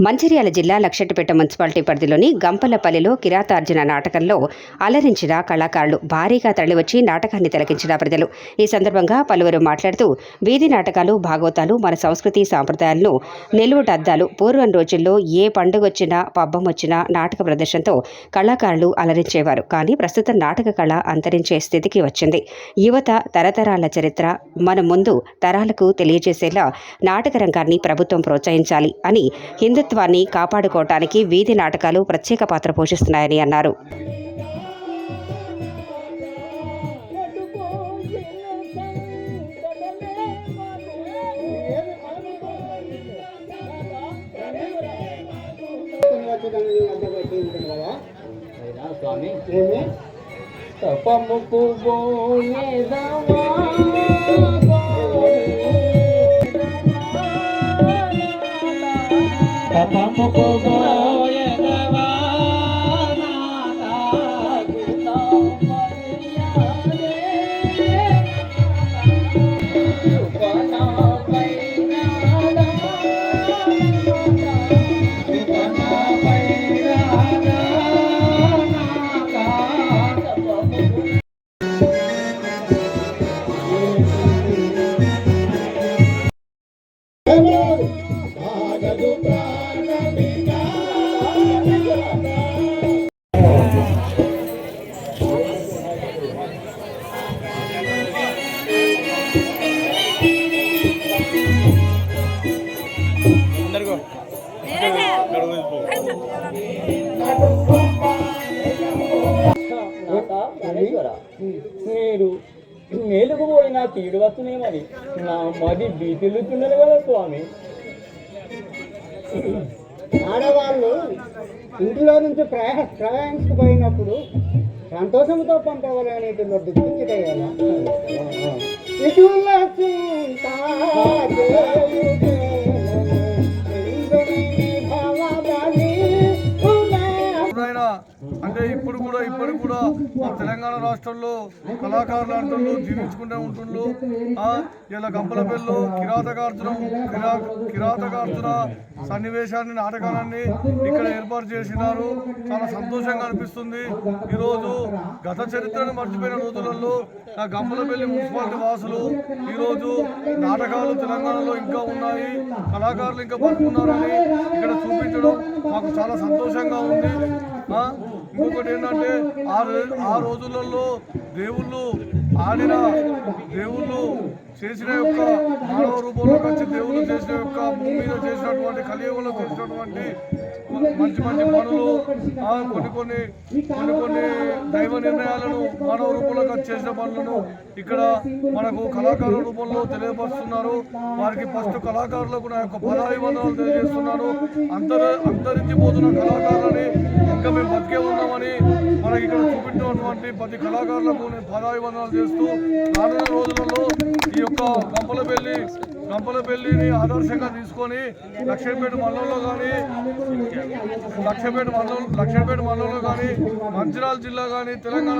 మంచిర్యాల జిల్లా లక్షెట్టుపేట మున్సిపాలిటీ పరిధిలోని గంపలపల్లిలో కిరాతార్జున నాటకంలో అలరించిన కళాకారులు భారీగా తరలివచ్చి నాటకాన్ని తిలకించిన ప్రజలు. ఈ సందర్భంగా పలువురు మాట్లాడుతూ వీధి నాటకాలు భాగవతాలు మన సంస్కృతి సాంప్రదాయాలను నిలువుటద్దాలు పూర్వం రోజుల్లో ఏ పండుగ వచ్చినా పబ్బం వచ్చినా నాటక ప్రదర్శనతో కళాకారులు అలరించేవారు. కానీ ప్రస్తుతం నాటక కళ అంతరించే స్థితికి వచ్చింది. యువత తరతరాల చరిత్ర మన ముందు తరాలకు తెలియజేసేలా నాటక రంగాన్ని ప్రభుత్వం ప్రోత్సహించాలి అని హిందుత్వాన్ని కాపాడుకోవటానికి వీధి నాటకాలు ప్రత్యేక పాత్ర పోషిస్తున్నాయని అన్నారు స్వామి? తపముకు పోయేదవా తపముకు పోయేదవా ఆగదు మీరు మేలుకు పోయినా కీడు వస్తున్నామని నా మది బీతిల్లుతున్నది కదా స్వామి. ఆడవాళ్ళు ఇంటిలో నుంచి ప్రయా ప్రయాణించుకుపోయినప్పుడు సంతోషంతో పంపవలనేటి దుఃఖించే కదా Thank. ఇప్పుడు కూడా ఇప్పటికి కూడా మా తెలంగాణ రాష్ట్రంలో కళాకారులు అంటున్నారు జీవించుకుంటూ ఉంటుండ్రు. ఇలా గంపలపల్లిలో కిరాతకార్జున కిరా కిరాతకార్జున సన్నివేశాన్ని నాటకాన్ని ఇక్కడ ఏర్పాటు చేసినారు. చాలా సంతోషంగా అనిపిస్తుంది. ఈరోజు గత చరిత్రను మర్చిపోయిన రోజులలో ఆ గంపలపల్లి మున్సిపాలిటీ వాసులు ఈరోజు నాటకాలు తెలంగాణలో ఇంకా ఉన్నాయి. కళాకారులు ఇంకా బతుకున్నారని ఇక్కడ చూపించడం మాకు చాలా సంతోషంగా ఉంది. ఇంకొకటి ఏంటంటే ఆ ఆ రోజులలో దేవుళ్ళు ఆడిన దేవుళ్ళు చేసిన యొక్క మానవ రూపంలోకి వచ్చి దేవుళ్ళు చేసిన యొక్క భూమి మీద చేసినటువంటి కలియుగంలో చేసినటువంటి మంచి మంచి పనులు కొన్ని కొన్ని కొన్ని కొన్ని దైవ నిర్ణయాలను మానవ రూపంలోకి వచ్చి చేసిన పనులను ఇక్కడ మనకు కళాకారుల రూపంలో తెలియపరుస్తున్నారు. వారికి ఫస్ట్ కళాకారులకు నా యొక్క పదాభివందనాలు తెలియజేస్తున్నాను. అంతర అంతరించిపోతున్న కళాకారులని ఇంకా మేము బతికే ప్రతి కళాకారులకు నేను పాదాభివందనాలు చేస్తూ రానున్న రోజులలో ఈ యొక్క గంపలపల్లి గంపలపల్లిని ఆదర్శంగా తీసుకొని లక్ష్మీపేట మండలంలో కానీ లక్ష్మీపేట మండలం లక్ష్మీపేట మండలంలో కానీ మంచిరాల జిల్లా కానీ తెలంగాణ